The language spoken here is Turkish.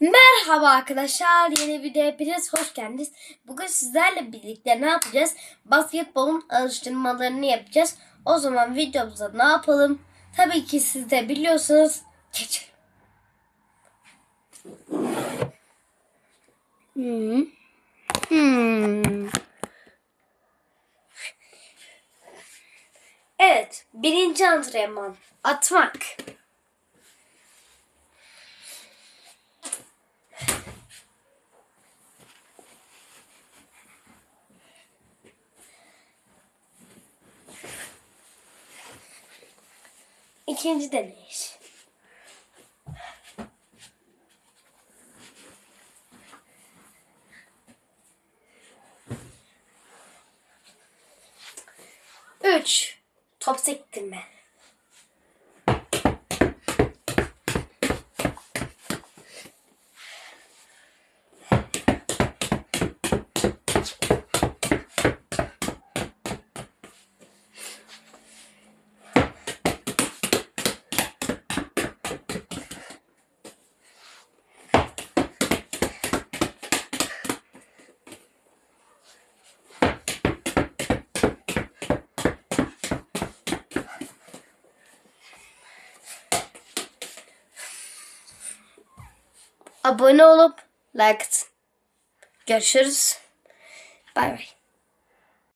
Merhaba arkadaşlar. Yeni video hepiniz hoş geldiniz. Bugün sizlerle birlikte ne yapacağız? Basketbolun alıştırmalarını yapacağız. O zaman videomuza ne yapalım? Tabii ki siz de biliyorsunuz. Geçelim. Hmm. Hmm. Evet. Birinci antrenman. Atmak. İkinci deneyiş. Üç. Top sektirme. Abone olup like atın. Görüşürüz. Bay bay.